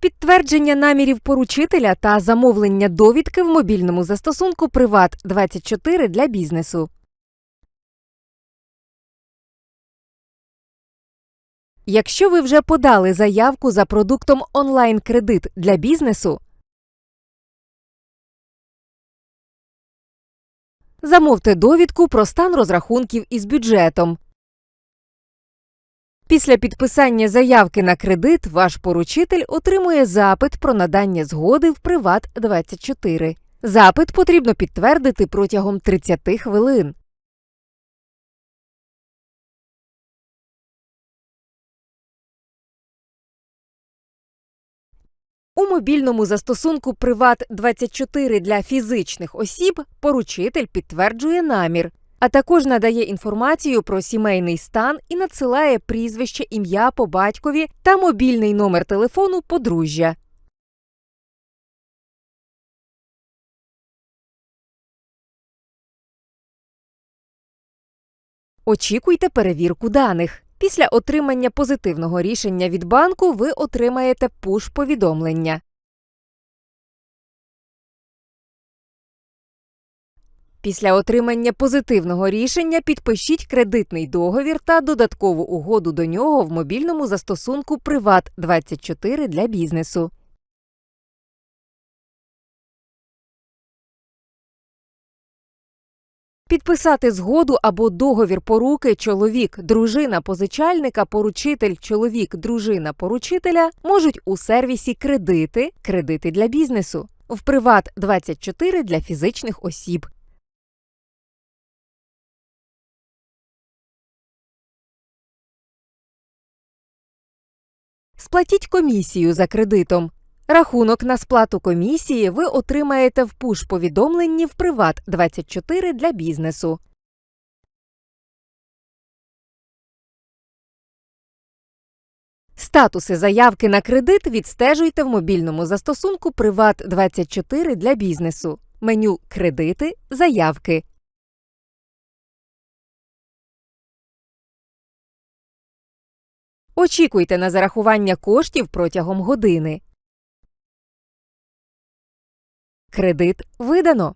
Підтвердження намірів поручителя та замовлення довідки в мобільному застосунку Приват 24 для бізнесу. Якщо ви вже подали заявку за продуктом онлайн-кредит для бізнесу, замовте довідку про стан розрахунків із бюджетом. Після підписання заявки на кредит ваш поручитель отримує запит про надання згоди в Приват 24. Запит потрібно підтвердити протягом 30 хвилин. У мобільному застосунку Приват 24 для фізичних осіб поручитель підтверджує намір, а також надає інформацію про сімейний стан і надсилає прізвище, ім'я по батькові та мобільний номер телефону подружжя. Очікуйте перевірку даних. Після отримання позитивного рішення від банку ви отримаєте пуш-повідомлення. Після отримання позитивного рішення підпишіть кредитний договір та додаткову угоду до нього в мобільному застосунку Приват 24 для бізнесу. Підписати згоду або договір поруки чоловік, дружина позичальника, поручитель, чоловік, дружина поручителя можуть у сервісі кредити, кредити для бізнесу, в Приват 24 для фізичних осіб. Сплатіть комісію за кредитом. Рахунок на сплату комісії ви отримаєте в пуш-повідомленні в Приват 24 для бізнесу. Статуси заявки на кредит відстежуйте в мобільному застосунку Приват 24 для бізнесу. Меню Кредити, заявки. Очікуйте на зарахування коштів протягом години. Кредит видано.